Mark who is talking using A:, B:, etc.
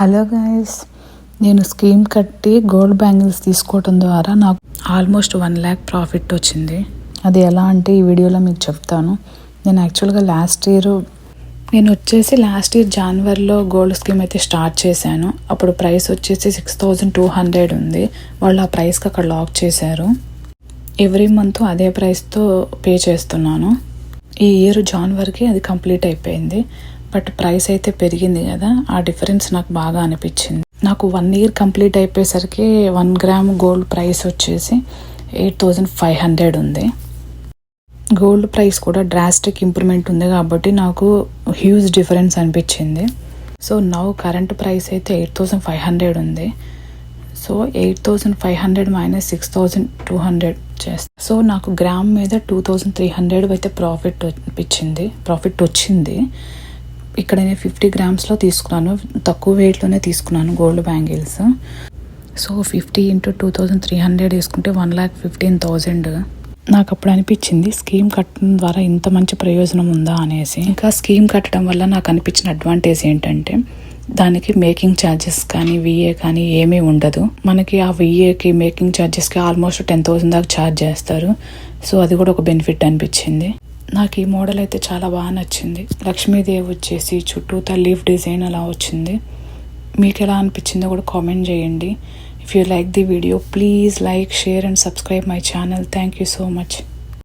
A: Hello guys నేను scheme కట్టి gold bangles తీసుకోవటం ద్వారా నాకు ఆల్మోస్ట్ వన్ ల్యాక్ ప్రాఫిట్ వచ్చింది. అది ఎలా అంటే ఈ వీడియోలో మీకు చెప్తాను. నేను యాక్చువల్గా లాస్ట్ ఇయర్ నేను వచ్చేసి లాస్ట్ ఇయర్ జనవరిలో గోల్డ్ స్కీమ్ అయితే స్టార్ట్ చేశాను. అప్పుడు ప్రైస్ వచ్చేసి సిక్స్ థౌజండ్ టూ హండ్రెడ్ ఉంది. వాళ్ళు ఆ ప్రైస్కి అక్కడ లాక్ చేశారు. ఎవ్రీ మంత్ అదే ప్రైస్తో పే చేస్తున్నాను. ఈ ఇయర్ జాన్వరికి అది కంప్లీట్ అయిపోయింది. బట్ ప్రైస్ అయితే పెరిగింది కదా ఆ డిఫరెన్స్ నాకు బాగా అనిపించింది. నాకు వన్ ఇయర్ కంప్లీట్ అయిపోయేసరికి వన్ గ్రామ్ గోల్డ్ ప్రైస్ వచ్చేసి ఎయిట్ థౌజండ్ ఫైవ్ హండ్రెడ్ ఉంది. గోల్డ్ ప్రైస్ కూడా డ్రాస్టిక్ ఇంప్రూవ్మెంట్ ఉంది కాబట్టి నాకు హ్యూజ్ డిఫరెన్స్ అనిపించింది. సో నవ్ కరెంట్ ప్రైస్ అయితే ఎయిట్ థౌజండ్ ఫైవ్ హండ్రెడ్ ఉంది. So eight thousand five hundred minus six thousand two hundred చేస్తా. సో నాకు గ్రామ్ మీద టూ థౌజండ్ త్రీ హండ్రెడ్ అయితే ప్రాఫిట్ అనిపించింది. ప్రాఫిట్ వచ్చింది. ఇక్కడ నేను ఫిఫ్టీ గ్రామ్స్లో తీసుకున్నాను. తక్కువ వెయిట్లోనే తీసుకున్నాను gold bangles. So fifty into two thousand three hundred తీసుకుంటే వన్ ల్యాక్ ఫిఫ్టీన్ థౌజండ్ నాకు అప్పుడు అనిపించింది స్కీమ్ కట్టడం ద్వారా ఇంత మంచి ప్రయోజనం ఉందా అనేసి. ఇంకా స్కీమ్ కట్టడం వల్ల నాకు అనిపించిన అడ్వాంటేజ్ ఏంటంటే దానికి మేకింగ్ ఛార్జెస్ కానీ విఏ కానీ ఏమీ ఉండదు. మనకి ఆ విఏకి మేకింగ్ ఛార్జెస్కి ఆల్మోస్ట్ టెన్ థౌసండ్ దాకా ఛార్జ్ చేస్తారు. సో అది కూడా ఒక బెనిఫిట్ అనిపించింది. నాకు ఈ మోడల్ అయితే చాలా బాగా నచ్చింది. లక్ష్మీదేవి వచ్చేసి చుట్టూతా లీఫ్ డిజైన్ అలా వచ్చింది. మీకు ఎలా అనిపించిందో కూడా కామెంట్ చేయండి. If you like the video please like share and subscribe my channel thank you so much